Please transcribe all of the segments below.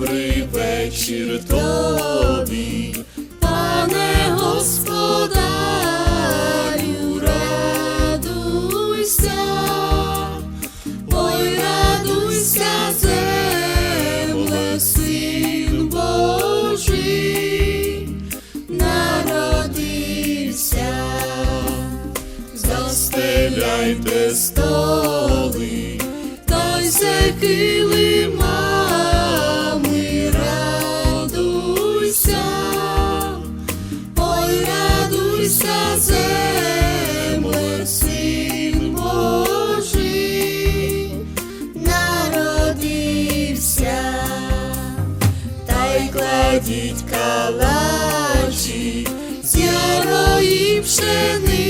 Добрий вечір тобі, пане господарю, радуйся, ой, радуйся, земле, син Божий, народився, застеляйте столи, та й се радуйся, земле, син Божий, народився, та й кладіть калачі з ярої пшениці,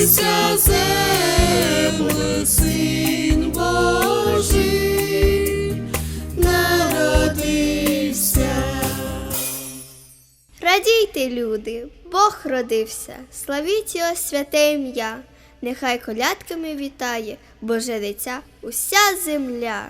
радуйся, земле, син Божий, народився. Радійте, люди, Бог родився, славіть його святе ім'я, нехай колядками вітає Боже дитя уся земля.